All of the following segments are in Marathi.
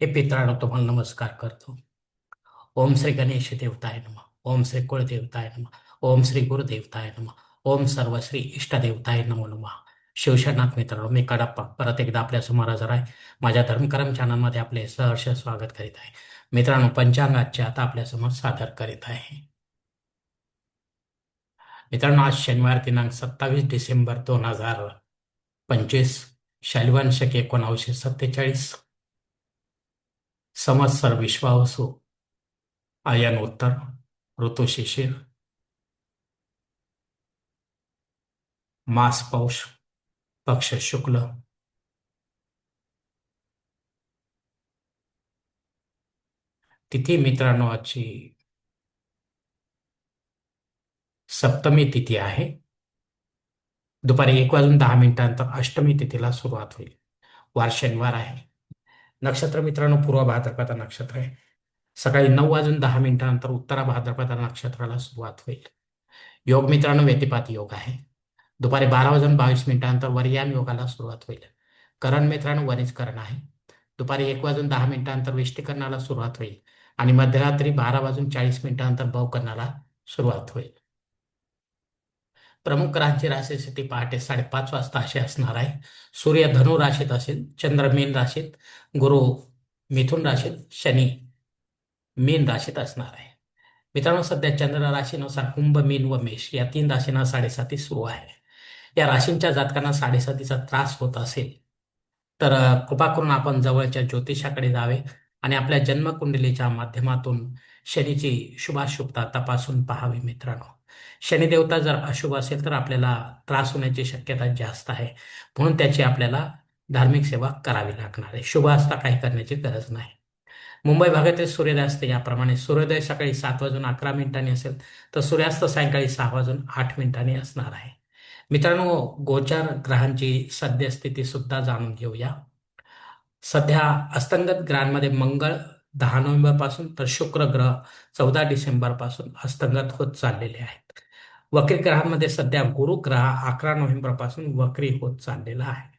हे पित्रांनो तुम्हाला नमस्कार करतो. ओम श्री गणेश देवताय नम. ओम श्री कुळदेवताय नम. ओम श्री गुरुदेवताय नम. ओम सर्व श्री इष्टदेवताय नमो नम. शिवशरनाथ मित्रांनो मी कडप्पा. परत एकदा आपल्यासमोर हजर आहे. माझ्या धर्मकर्म चॅनलमध्ये आपले सहर्ष स्वागत करीत आहे. मित्रांनो पंचांगाचे आता आपल्यासमोर सादर करीत आहे. मित्रांनो आज शनिवार दिनांक सत्तावीस डिसेंबर दोन हजार पंचवीस. शालिवान शके एकोणावीसशे सत्तेचाळीस. संवत्सर विश्वावसु। आयन उत्तर शिशिर। मास पौष पक्ष शुक्ल। तिथी मित्रांनो आजची सप्तमी तिथी आहे. दुपारी एक वाजून दहा मिनिटानंतर अष्टमी तिथीला सुरुवात होईल. वार शनिवार आहे. नक्षत्र मित्रांनो पूर्व भाद्रपदा नक्षत्र आहे. सकाळी नऊ वाजून दहा मिनिटानंतर उत्तरा भाद्रपदा नक्षत्राला सुरुवात होईल. योग मित्रांनो व्यतिपात योग आहे. दुपारी बारा वाजून बावीस मिनिटानंतर वर्याम योगाला सुरुवात होईल. करण मित्रांनो वनिजकरण आहे. दुपारी एक वाजून दहा मिनिटानंतर विष्टीकरणाला सुरुवात होईल. आणि मध्यरात्री बारा वाजून चाळीस मिनिटानंतर भवकरणाला सुरुवात होईल. प्रमुख ग्रहांची राशी पहाटे साडेपाच वाजता अशी असणार आहे. सूर्य धनु राशीत असेल चंद्र मीन राशीत गुरु मिथुन राशीत शनी मीन राशीत असणार आहे. मित्रांनो सध्या चंद्र राशीनुसार कुंभ मीन व मेष या तीन राशींना साडेसाती सुरू आहे. या राशींच्या जातकांना साडेसातीचा त्रास होत असेल तर कृपा करून आपण जवळच्या ज्योतिषाकडे जावे आणि आपल्या जन्मकुंडलीच्या माध्यमातून शनीची शुभाशुभता तपासून पाहावी मित्रांनो. शनिदेवता जर अशुभ असेल तर आपल्याला त्रास होण्याची शक्यता जास्त आहे. म्हणून त्याची आपल्याला धार्मिक सेवा करावी लागणार आहे. शुभ असता काही करण्याची गरज नाही. मुंबई भागातील सूर्योदयास्त याप्रमाणे सूर्योदय सकाळी सात वाजून अकरा मिनिटांनी असेल तर सूर्यास्त सायंकाळी सहा वाजून आठ मिनिटांनी असणार आहे. मित्रांनो गोचार ग्रहांची सद्यस्थिती सुद्धा जाणून घेऊया. सध्या अस्तंगत ग्रहांमध्ये मंगळ दहा नोव्हेंबरपासून तर शुक्र ग्रह चौदा डिसेंबरपासून हस्तंगत अस्तंगत होत चाललेले आहेत. वक्री ग्रहांमध्ये सध्या गुरु ग्रह अकरा नोव्हेंबरपासून वक्री होत चाललेला आहे.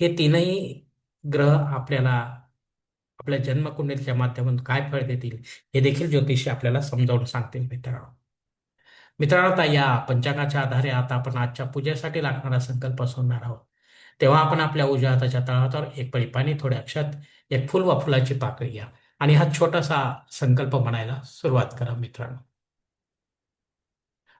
हे तीनही ग्रह आपल्याला आपल्या जन्मकुंडलीच्या माध्यमातून काय फळ देतील हे देखील ज्योतिषी आपल्याला समजावून सांगतील मित्रांनो. मित्रांनो आता या पंचांगाच्या आधारे आता आपण आजच्या पूजेसाठी लागणारा संकल्प सोडणार आहोत. तेव्हा आपण आपल्या उजव्या हाताच्या तळावर एक पळी पाणी थोडे अक्षत एक फुल व फुलाची पाकळी घ्या. आणि हा छोटासा संकल्प म्हणायला सुरुवात करा मित्रांनो.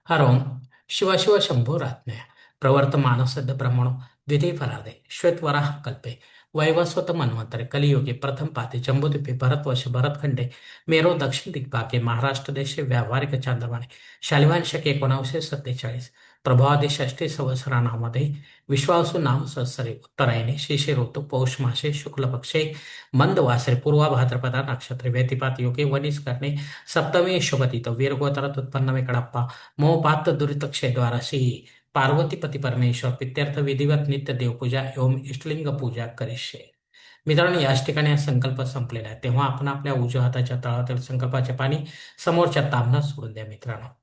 हरोम ओम शिव शिव शंभो राज्ञ प्रवर्तमान सद्य ब्रह्मणो द्वितीय फरादे श्वेतवराह कल्पे वैवस्वत मन्वंतरे कलियुगे प्रथम पाते जम्बूद्वीपे भरतवर्ष भरतखंडे मेरो दक्षिण दिग्भागे महाराष्ट्र देशे व्यावहारिक चांद्रवाणी शालिवान शके एकोणावीसशे सत्तेचाळीस प्रभावादी षष्टी संवत्सराणामध्ये विश्वासू नाम सहस्रे उत्तरायणे शिशिर ऋतू पौष मासे शुक्लपक्षे मंद वासरे पूर्वा भाद्रपदा नक्षत्रे व्यतिपात योगे वनिस करणे सप्तमी शुभतीत वीरगोत्रात उत्पन्न कडप्पा मोपात दुरित क्षेद्वाराशी पार्वतीपती परमेश्वर पित्यर्थ विधिवत नित्य देवपूजा एवं इष्टलिंग पूजा करिष्ये। मित्रांनो याच ठिकाणी हा संकल्प संपलेला आहे तेव्हा आपण आपल्या उजव्या हाताच्या तळातील संकल्पाचे पाणी समोरच्या तांबणात सोडून द्या मित्रांनो।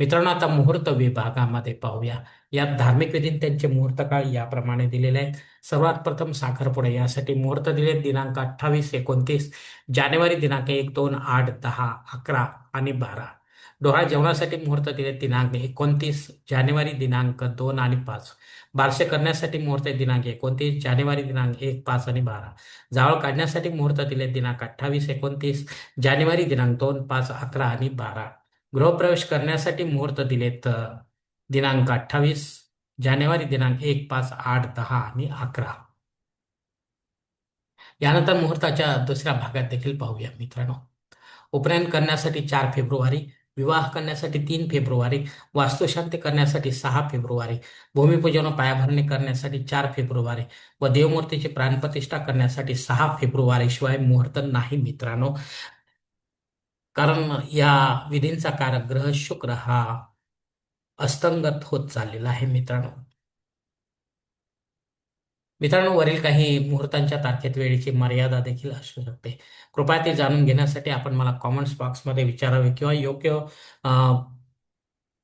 मित्रांनो आता मुहूर्त विभागामध्ये पाहूया. यात धार्मिक विधी त्यांचे मुहूर्त काळ याप्रमाणे दिलेले आहेत. सर्वात प्रथम साखरपुडे यासाठी मुहूर्त दिले दिनांक अठ्ठावीस एकोणतीस जानेवारी दिनांक एक दोन आठ दहा अकरा आणि बारा. डोहा जेवणासाठी मुहूर्त दिले दिनांक एकोणतीस जानेवारी दिनांक दोन आणि पाच. बारसे करण्यासाठी मुहूर्त दिनांक एकोणतीस जानेवारी दिनांक एक पाच आणि बारा. जावळ काढण्यासाठी मुहूर्त दिले दिनांक अठ्ठावीस एकोणतीस जानेवारी दिनांक दोन पाच अकरा आणि बारा. गृहप्रवेश करण्यासाठी मुहूर्त दिलेत दिनांक अठ्ठावीस जानेवारी दिनांक एक पाच आठ दहा आणि अकरा. यानंतर मुहूर्ताच्या दुसऱ्या भागात देखील पाहूया मित्रांनो. उपनयन करण्यासाठी चार फेब्रुवारी विवाह करण्यासाठी तीन फेब्रुवारी वास्तुशांती करण्यासाठी सहा फेब्रुवारी भूमिपूजन व पायाभरणी करण्यासाठी चार फेब्रुवारी व देवमूर्तीची प्राणप्रतिष्ठा करण्यासाठी सहा फेब्रुवारी शिवाय मुहूर्त नाही मित्रांनो. कारण या विधींचा कारक ग्रह शुक्र हा अस्तंगत होत चाललेला आहे मित्रांनो. मित्रांनो वरील काही मुहूर्तांच्या तारखेत वेळेची मर्यादा देखील असू शकते. कृपया ते जाणून घेण्यासाठी आपण मला कॉमेंट्स बॉक्समध्ये विचारावे किंवा योग्य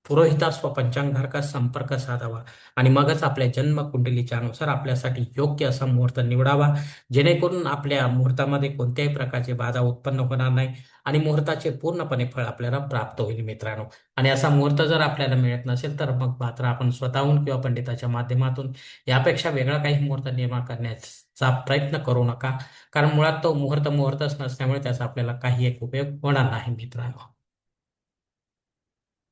अं, पुरोहितास व संपर्क साधावा आणि मगच आपल्या जन्मकुंडलीच्या अनुसार आपल्यासाठी योग्य असा मुहूर्त निवडावा जेणेकरून आपल्या मुहूर्तामध्ये कोणत्याही प्रकारची बाधा उत्पन्न होणार नाही आणि मुहूर्ताचे पूर्णपणे फळ आपल्याला प्राप्त होईल मित्रांनो. आणि असा मुहूर्त जर आपल्याला मिळत नसेल तर मग मात्र आपण स्वतःहून किंवा पंडिताच्या माध्यमातून यापेक्षा वेगळा काही मुहूर्त निर्माण करण्याचा प्रयत्न करू नका. कारण मुळात तो मुहूर्त मुहूर्तच नसल्यामुळे त्याचा आपल्याला काही एक उपयोग होणार नाही मित्रांनो.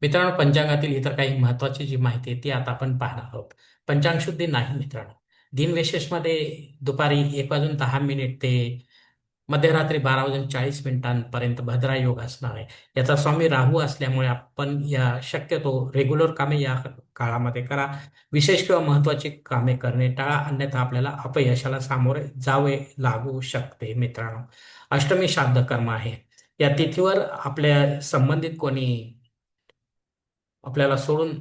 मित्रांनो पंचांगातील इतर काही महत्वाची जी माहिती आहे ती आता आपण पाहणार आहोत. पंचांग शुद्धी नाही मित्रांनो. दिनविशेषमध्ये दुपारी एक वाजून दहा मिनिट ते मध्यरात्री बारा वाजून चाळीस मिनिटांपर्यंत भद्रा योग असणार आहे. याचा स्वामी राहू असल्यामुळे आपण या शक्यतो रेग्युलर कामे या काळामध्ये करा. विशेष किंवा महत्वाची कामे करणे टाळा. अन्यथा आपल्याला अपयशाला सामोरे जावे लागू शकते मित्रांनो. अष्टमी श्राद्ध कर्म आहे. या तिथीवर आपल्या संबंधित कोणी आपल्याला सोडून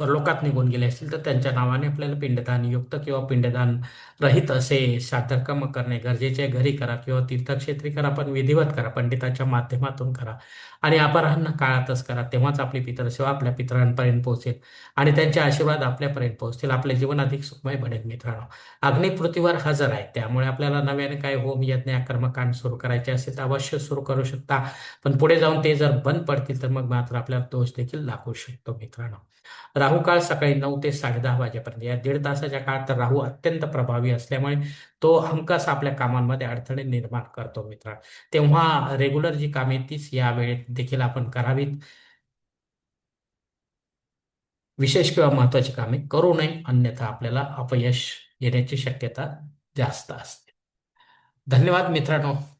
परलोकात निघून गेले असतील तर त्यांच्या नावाने आपल्याला पिंडदान युक्त किंवा पिंडदान रहित असे श्राद्धकर्म करणे गरजेचे घरी करा किंवा तीर्थक्षेत्री करा पण विधिवत करा पंडिताच्या माध्यमातून करा. आणि अपराह्न काळातच करा. तेव्हाच आपली पितरसेवा आपल्या पितरांपर्यंत पोहोचेल आणि त्यांचे आशीर्वाद आपल्यापर्यंत पोहोचतील. आपले जीवन अधिक सुखमय बनेल मित्रांनो अग्निपृथ्वीवर हजर आहे. त्यामुळे आपल्याला नव्याने काय होम यज्ञ कर्मकांड सुरू करायचे असेल तर अवश्य सुरू करू शकता. पण पुढे जाऊन ते जर बंद पडतील तर मग मात्र आपल्याला दोष देखील लागू शकतो मित्रांनो. राहू काळ सकाळी नऊ ते साडेदहा वाजेपर्यंत. या दीड तासाच्या काळात तर राहू अत्यंत प्रभावी असल्यामुळे तो हमखास आपल्या कामांमध्ये अडथळे निर्माण करतो मित्र. तेव्हा रेग्युलर जी कामे तीच या वेळेत देखील आपण करावीत. विशेष किंवा महत्वाची कामे करू नये अन्यथा आपल्याला अपयश येण्याची शक्यता जास्त असते. धन्यवाद मित्रांनो.